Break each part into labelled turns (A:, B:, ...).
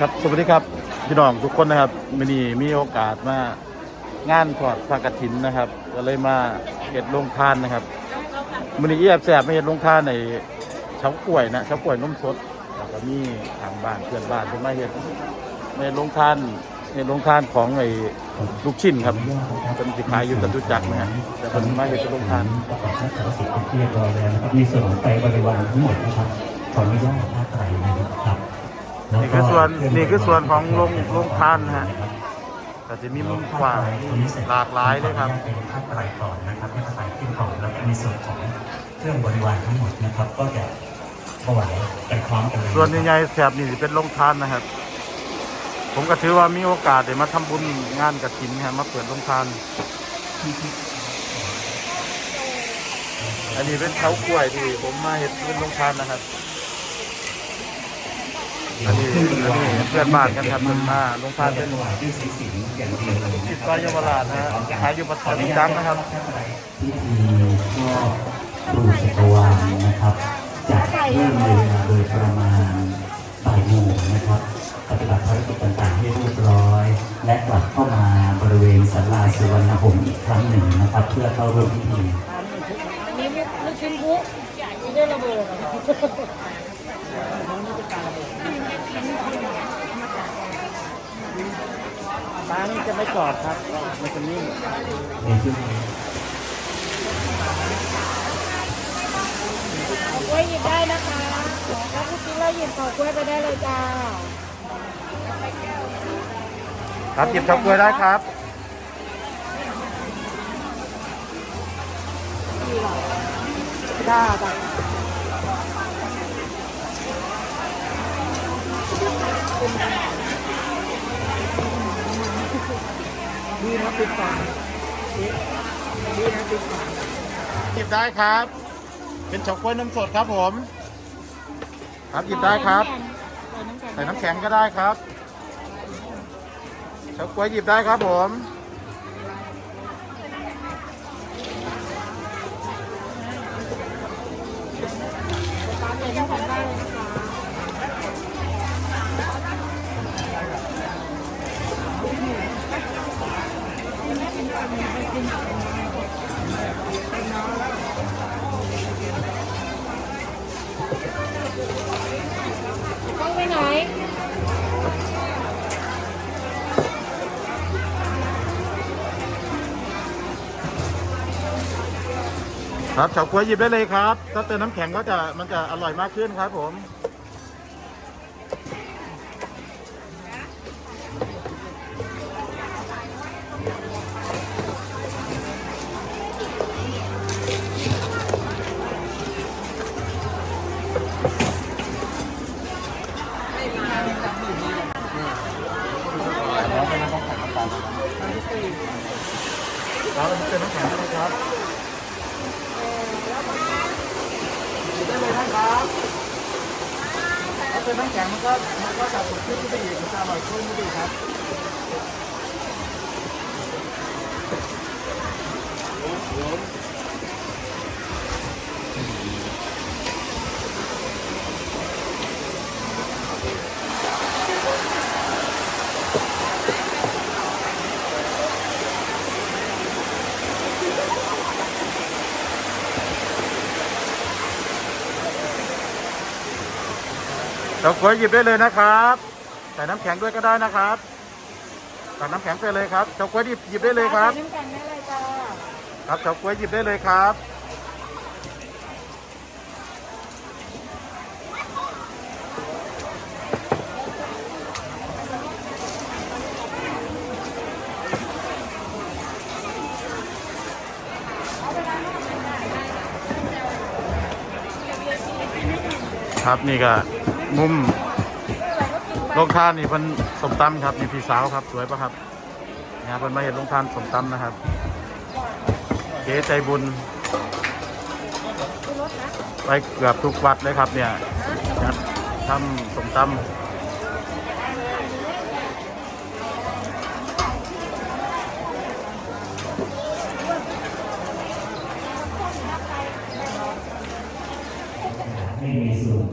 A: ครับสวัสดีครับพี่น้องทุกคนนะครับมินีมีโอกาสมางานทอดพระกฐินนะครับ ก็เลยมาเห็ดลงทานนะครับมินีเอียบแสบมาเห็ดลงทานในเฉากล้วยนะเฉากล้วยนมสดแล้วก็มีทางบ้านเพื่อนบ้านที่มาเห็ดในลงทานในลงทานของไอ้ลูกชิ้นครับเป็นสิขายอยู่จตุจักรนะฮะแต่เป็นมาเห็ดเป็นลงทาน
B: ประกอสิทธิ์เป็นที่เรียบร้อแล้วนะครับมีส่วนไตรบริวารทั้งหมดนะครับขออนุญาตพระไตรนะครับ
A: นี่คือส่วนนี่คือส่วนของโรงโรงทานนะฮะแต่จะมีมุมกว้างหลากหลายเลยครับ
B: เป็นพระไตรก่อนนะครับให้พระไตรขึ้นก่อนแล้วก็มีส่วนของเครื่องบริวารทั้งหมดนะครับ ก็จะถวายไปพร้อมกันเลย
A: ส่วนใหญ่ๆแถบนี่สิเป็นโรงทานนะครับ ผมก็ถือว่ามีโอกาสได้มาทำบุญงานกฐินนะมาเปิดโรงทาน อันนี้เป็นเช้ากล้วยที่ผมมาเห็ดเป็นโรงทานนะครับ อันนี้เพื่อนบ้านกันครับเพื่อนมาโรงทานเป็น
B: ถวายด้วยสีสิงอย่างเดียวเลย
A: ติดซอยเยาวราชนะฮะขายอยู่ปัตตานีจังนะครับ
B: พิธีก็ครูจักรวาลนะครับจะเริ่มเวลาโดยประมาณบ่ายโมงนะครับปฏิบัติภารกิจต่างๆให้เรียบร้อย และกลับเข้ามาบริเวณศาลาสุวรรณหงส์อีกครั้งหนึ่งนะครับ เพื่อเข้าร่วมพิธี
C: อันนี้ลูกชิ้นพุกไม่ได้ระเบิดอะร้า นจะไม่จอดครับ มันจะนิ่ง
B: ในช่วงนี้
C: เอากล้วยหยิบได้นะคะแล้วลูกชิ้นเราหยิบขอกล้วยไปได้เลยจ้า
A: ครับหยิบเช้ากล้วยได้ครับ
C: จ้าจ้าดี นะปิดฝาดีนะปิดฝา
A: หยิบได้ครับ เป็นเฉากล้วยนมสดครับผม ครับหยิบได้ครับ ใส่น้ำแข็งก็ได้ครับเฉาก๊วยหยิบได้ครับผม
C: ตามเลยทั้งสองได้ ค
A: รับเฉาก๊วยหยิบได้เลยครับ ถ้าเติมน้ำแข็งก็จะมันจะอร่อยมากขึ้นครับผม เติมน้ำแข็งมันก็มันก็จะสดชื่นขึ้นไปอีกมันจะอร่อยขึ้นไปอีกครับ เฉาก๊วยหยิบได้เลยนะครับใส่น้ำแข็งด้วยก็ได้นะครับใส่น้ำแข็งไปเลยครับเฉาก๊วยหยิบหยิบได้เลยครับ
C: ใส่น้ำแข็งได้เลยจ้า
A: ครับเฉาก๊วยหยิบได้เลยครับ ครับนี่ก็มุมโรงทานนี่เพิ่นสมตำครับนี่พี่สาวครับสวยปะครับเนี่ยเพิ่นมาเห็นโรงทานสมตำนะครับ เก๋ใจบุญ ไปเกือบทุกวัดเลยครับเนี่ยทำสมตำ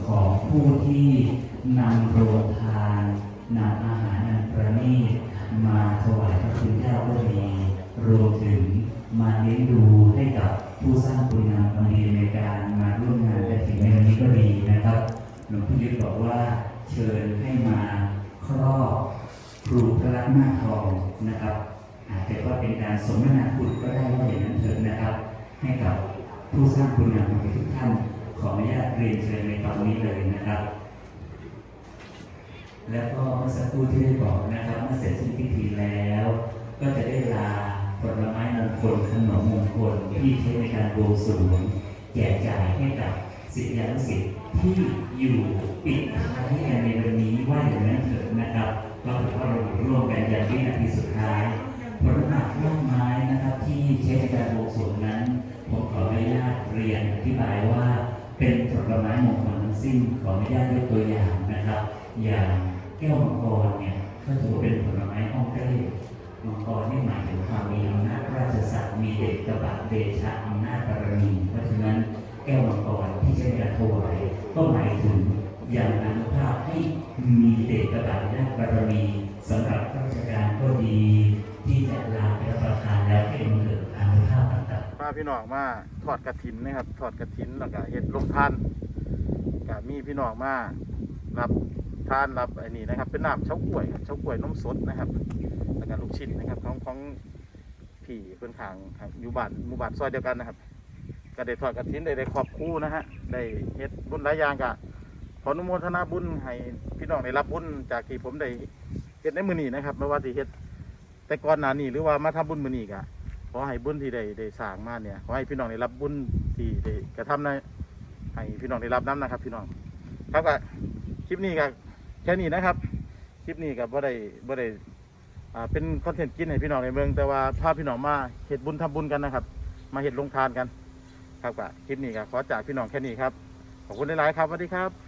B: ของผู้ที่นำโรงทานนำอาหารอันประณีตมาถวายพระคุณเจ้าก็มีรวมถึงมาเลี้ยงดูให้กับผู้สร้างคุณงามความดีในการมาร่วมงานกฐินในวันนี้ก็ดีนะครับหลวงพ่อยุทธบอกว่าเชิญให้มาครอบครูพระลักษณ์นาทองนะครับอาจจะว่าเป็นการสมนาคุณก็ได้ว่าอย่างนั้นเถิดนะครับ ให้กับผู้สร้างคุณงามความดีทุกท่านญาตเรียนเชิญในตอนนี้เลยนะครับ แล้วก็เมื่อสักครู่ที่ได้บอกนะครับเมื่อเสร็จสิ้นพิธีแล้ว ก็จะได้ลาผลไม้มงคลขนมมงคลที่ใช้ในการบวงสรวงแจกจ่ายให้กับศิษยานุศิษย์ที่อยู่ปิดท้ายในวันนี้ว่าอย่างนั้นเถิดนะครับก็ถือว่าเราร่วมกันอย่างวินาทีสุดท้ายผลไม้ร่างไม้นะครับ ที่ใช้ในการบวงสรวงนั้น ผมขออนุญาตเรียนอธิบายว่า เป็นผลไม้มงคลทั้งสิ้นขออนุญาตยกตัวอย่างนะครับ อย่าง แก้วมังกรเนี่ยก็ถือว่าเป็นผลไม้ห้องเต้มังกรนี่หมายถึงความมีอำนาจราชศักดิ์มีเดชกบัตเดชะอำนาจบารมีเพราะฉะนั้นแก้วมังกรที่ใช้ในการถวายก็หมายถึงอย่างอนุภาพให้มีเดชกบัตและบารมีสำหรับราชการก็ดี ที่จะลาไปรับประทานแล้วให้มันเกิดอนุภาพต่างๆ
A: พาพี่น้องมาทอดกระถินนะครับทอดกระถินแล้วก็เฮ็ดลงทานก็มีพี่น้องมารับ ทานรับไอ้นี่นะครับ เป็นน้ำเฉาก้วยเฉาก้วยนมสดนะครับแล้วก็ลูกชิ้นนะครับของของพี่เพื่อนขางอยู่บ้านหมู่บ้านซอยเดียวกันนะครับ ก็ได้ทอดกระถินได้ได้ขอบคู่นะฮะได้เฮ็ดบุญหลายอย่างก็ขออนุโมทนาบุญให้พี่น้องได้รับบุญจากที่ผมได้เฮ็ดในมือนี้นะครับไม่ว่าสิเฮ็ดแต่ก่อนหน้านี้หรือว่ามาทำบุญมือนี้ก็ขอให้บุญที่ได้ได้สร้างมาเนี่ยขอให้พี่น้องได้รับบุญที่ได้กระทำในให้พี่น้องได้รับน้ำนะครับ พี่น้องครับก็คลิปนี้ก็ แค่นี้นะครับ คลิปนี้กับ่ได้บ่ได้อ่าเป็นคอนเทนต์กินให้พี่น้องในเมืองแต่ว่าพาพี่น้องมาเห็ดบุญทำบุญกันนะครับ มาเห็ดลงทานกัน ครับกับคลิปนี้ก็ขอจากพี่น้องแค่นี้ครับขอบคุณหลายๆครับสวัสดีครับ